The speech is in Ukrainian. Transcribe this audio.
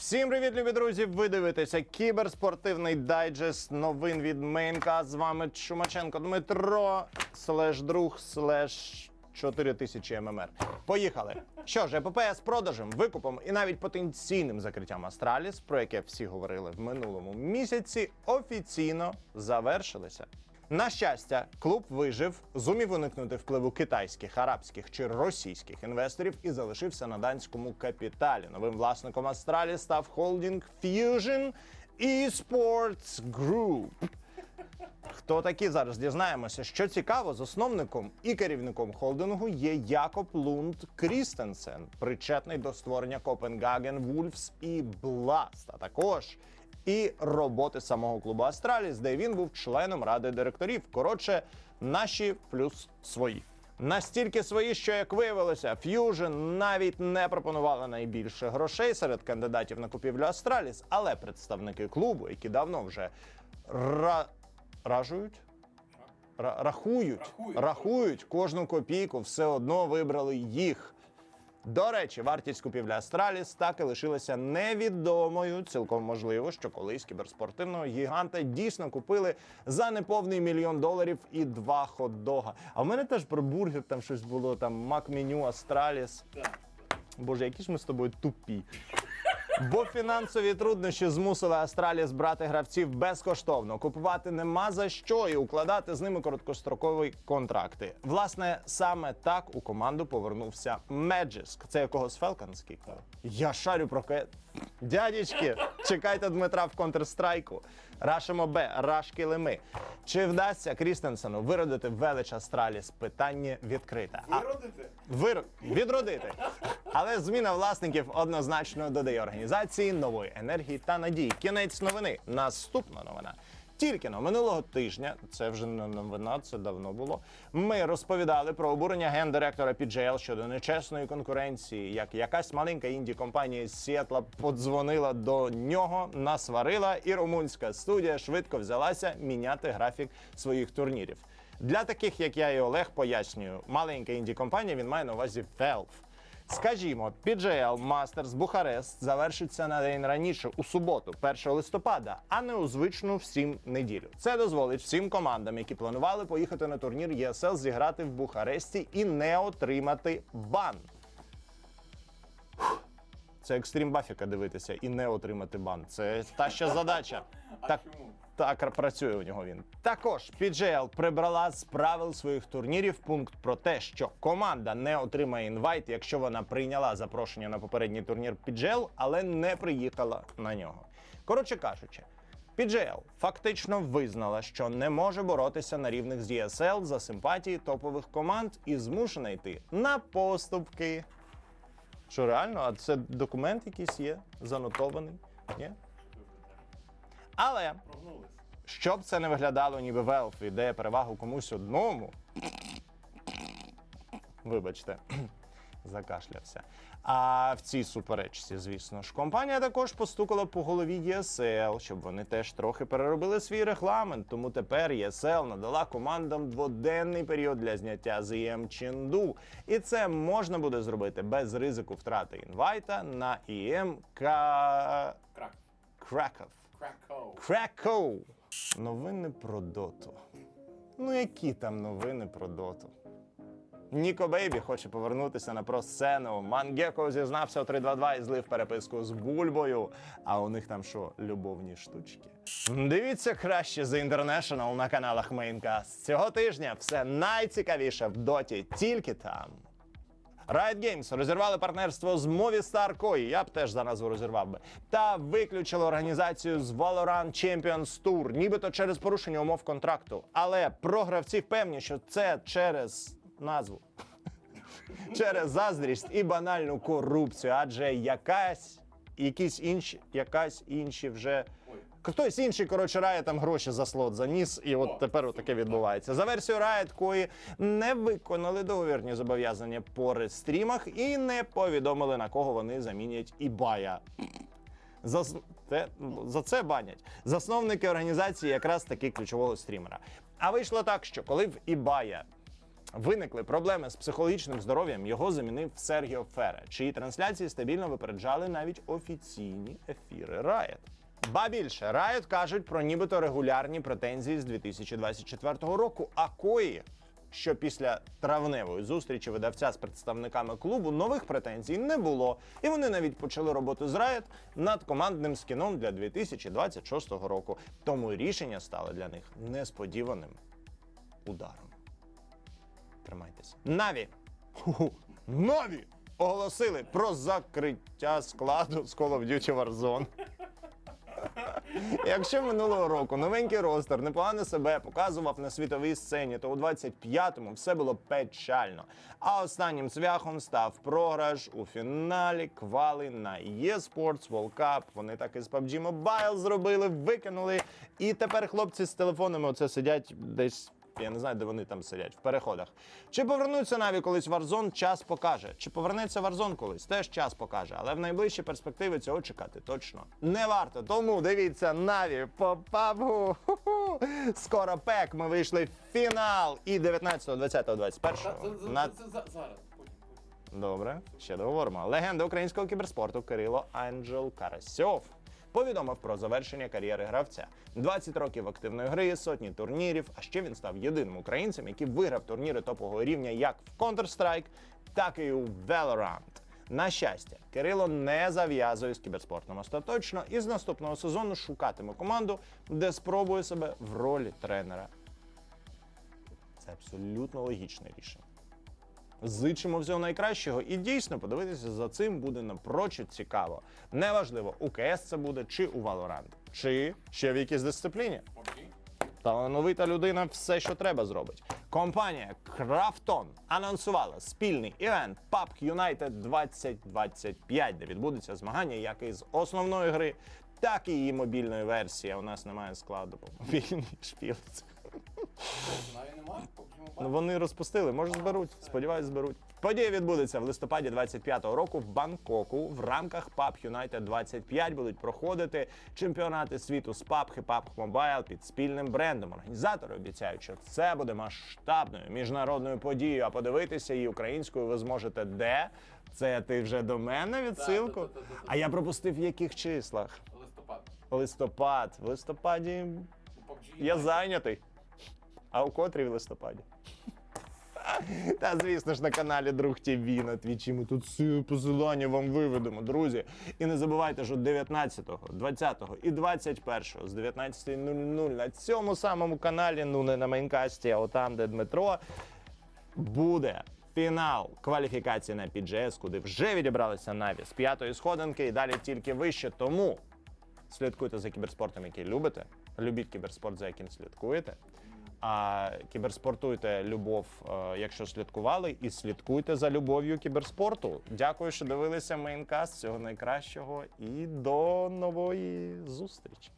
Всім привіт, любі друзі! Ви дивитеся кіберспортивний дайджест новин від Мейнка. З вами Чумаченко Дмитро, слеш друг, слеш 4000 ММР. Поїхали. Що ж, епопея з продажем, викупом і навіть потенційним закриттям Астраліс, про яке всі говорили в минулому місяці, офіційно завершилися. На щастя, клуб вижив, зумів уникнути впливу китайських, арабських чи російських інвесторів і залишився на данському капіталі. Новим власником Астралі став холдинг Fusion Esports Group. Хто такі зараз дізнаємося? Що цікаво, засновником і керівником холдингу є Якоб Лунд Крістенсен, причетний до створення Копенгаген Вульфс і Бласт, а також і роботи самого клубу Астраліс, де він був членом ради директорів. Коротше, наші плюс свої. Настільки свої, що як виявилося, Fusion навіть не пропонували найбільше грошей серед кандидатів на купівлю Астраліс, але представники клубу, які давно вже ра... ражують. Рахують, Рахують. рахують кожну копійку, все одно вибрали їх. До речі, вартість купівлі Астраліс так і лишилася невідомою. Цілком можливо, що колись кіберспортивного гіганта дійсно купили за неповний мільйон доларів і два хот-дога. А в мене теж про бургер там щось було, там мак-меню Астраліс. Боже, які ж ми з тобою тупі. Бо фінансові труднощі змусили Астраліс брати гравців безкоштовно, купувати нема за що і укладати з ними короткострокові контракти. Власне, саме так у команду повернувся Меджиск. Це якогось Falcons кікнув. Я шарю про. Дядічки, чекайте Дмитра в Counter-Strike. Рашимо Б, рашки лими. Чи вдасться Крістенсену виродити велич Астраліс? Питання відкрите. А- Виродити? Вир... відродити. Але зміна власників однозначно додає організації нової енергії та надії. Кінець новини. Наступна новина. Тільки на минулого тижня, це вже не новина, це давно було. Ми розповідали про обурення гендиректора PGL щодо нечесної конкуренції. Як якась маленька інді компанія з Сіетла подзвонила до нього, насварила, і румунська студія швидко взялася міняти графік своїх турнірів. Для таких, як я і Олег, пояснюю, маленька інді компанія він має на увазі Valve. Скажімо, PGL Masters Бухарест завершиться на день раніше у суботу, 1 листопада, а не у звичну всім неділю. Це дозволить всім командам, які планували поїхати на турнір ESL, зіграти в Бухаресті і не отримати бан. Це екстрім Бафіка дивитися і не отримати бан. Це та ще задача. А Так, чому? Так працює у нього він. Також PGL прибрала з правил своїх турнірів пункт про те, що команда не отримає інвайт, якщо вона прийняла запрошення на попередній турнір PGL, але не приїхала на нього. Коротше кажучи. PGL фактично визнала, що не може боротися на рівних з ESL за симпатії топових команд і змушена йти на поступки. Що реально? А це документ якийсь є занотований? Ні? Але щоб це не виглядало, ніби Valve віддає перевагу комусь одному. Вибачте, закашлявся. А в цій суперечці, звісно ж, компанія також постукала по голові ESL, щоб вони теж трохи переробили свій регламент. Тому тепер ESL надала командам дводенний період для зняття з EM Ченду. І це можна буде зробити без ризику втрати інвайта на EM. Краков. Кракоу. Кракоу. Новини про доту. Ну, які там новини про доту? Ніко Бейбі хоче повернутися на просцену. Мангеко зізнався у 322 і злив переписку з бульбою. А у них там що, любовні штучки? Дивіться краще за International на каналах Maincast. Цього тижня все найцікавіше в доті тільки там. Riot Games розірвали партнерство з Movistar Koi, я б теж за назву розірвав би, та виключили організацію з Valorant Champions Tour, нібито через порушення умов контракту. Але про гравців певні, що це через назву, через заздрість і банальну корупцію, адже якась, якісь інші, якась інші вже. Хтось інший, коротше, Riot там гроші за слот заніс, і от тепер таке відбувається. За версією Riot, кої не виконали договірні зобов'язання по рестрімах і не повідомили, на кого вони замінять Ібая. За, те, за це банять. Засновники організації якраз таки ключового стрімера. А вийшло так, що коли в Ібая Виникли проблеми з психологічним здоров'ям. Його замінив Сергіо Фере, чиї трансляції стабільно випереджали навіть офіційні ефіри Riot. Ба більше Riot кажуть про нібито регулярні претензії з 2024 року. А кої, що після травневої зустрічі видавця з представниками клубу нових претензій не було, і вони навіть почали роботу з Riot над командним скіном для 2026 року. Тому рішення стало для них несподіваним ударом. Тримайтеся. Наві. Наві оголосили про закриття складу з Call of Duty Warzone. Якщо минулого року новенький ростер непогано себе показував на світовій сцені, то у 25-му все було печально. А останнім цвяхом став програш у фіналі квали на eSports World Cup. Вони так і з PUBG Mobile зробили, викинули. І тепер хлопці з телефонами оце сидять десь. Я не знаю, де вони там сидять, в переходах. Чи повернуться Наві колись Warzone, час покаже. Чи повернеться Warzone колись, теж час покаже. Але в найближчій перспективі цього чекати точно не варто. Тому дивіться Наві по пабгу. Скоро пек. Ми вийшли в фінал. І 19, 20, 21. Та, це, це, на... це, це, за- зараз. Добре, ще договоримо. Легенда українського кіберспорту Кирило Анджел Карасьов повідомив про завершення кар'єри гравця. 20 років активної гри, сотні турнірів. А ще він став єдиним українцем, який виграв турніри топового рівня як в Counter-Strike, так і у Valorant. На щастя, Кирило не зав'язує з кіберспортом остаточно і з наступного сезону шукатиме команду, де спробує себе в ролі тренера. Це абсолютно логічне рішення. Зичимо всього найкращого і дійсно подивитися за цим буде напрочуд цікаво. Неважливо, у КС це буде чи у Valorant, чи ще в якійсь дисципліні. Талановита людина все, що треба, зробить. Компанія Krafton анонсувала спільний івент PUBG United 2025, де відбудеться змагання як із основної гри, так і її мобільної версії. А У нас немає складу по мобільній шпілці. Ну вони розпустили, може зберуть. Сподіваюсь, зберуть. Подія відбудеться в листопаді 25-го року в Бангкоку. В рамках PUBG United 25 будуть проходити чемпіонати світу з PUBG і PUBG Mobile під спільним брендом. Організатори обіцяють, що це буде масштабною міжнародною подією. А подивитися її українською ви зможете де? Це ти вже до мене відсилку? А я пропустив в яких числах? Листопад. Листопад. В листопаді я зайнятий. А у котрій в листопаді? Та звісно ж на каналі Друг ТВ на твічі. Ми тут всі посилання вам виведемо, друзі. І не забувайте, що 19, 20 і 21 з 19.00 на цьому самому каналі, ну не на мейнкасті, а отам, де Дмитро, буде фінал кваліфікації на PGS, куди вже відібралися Наві з п'ятої сходинки і далі тільки вище. Тому слідкуйте за кіберспортом, який любите. Любіть кіберспорт, за яким слідкуєте. А кіберспортуйте любов, е, якщо слідкували, і слідкуйте за любов'ю кіберспорту. Дякую, що дивилися мейнкаст. Всього найкращого і до нової зустрічі.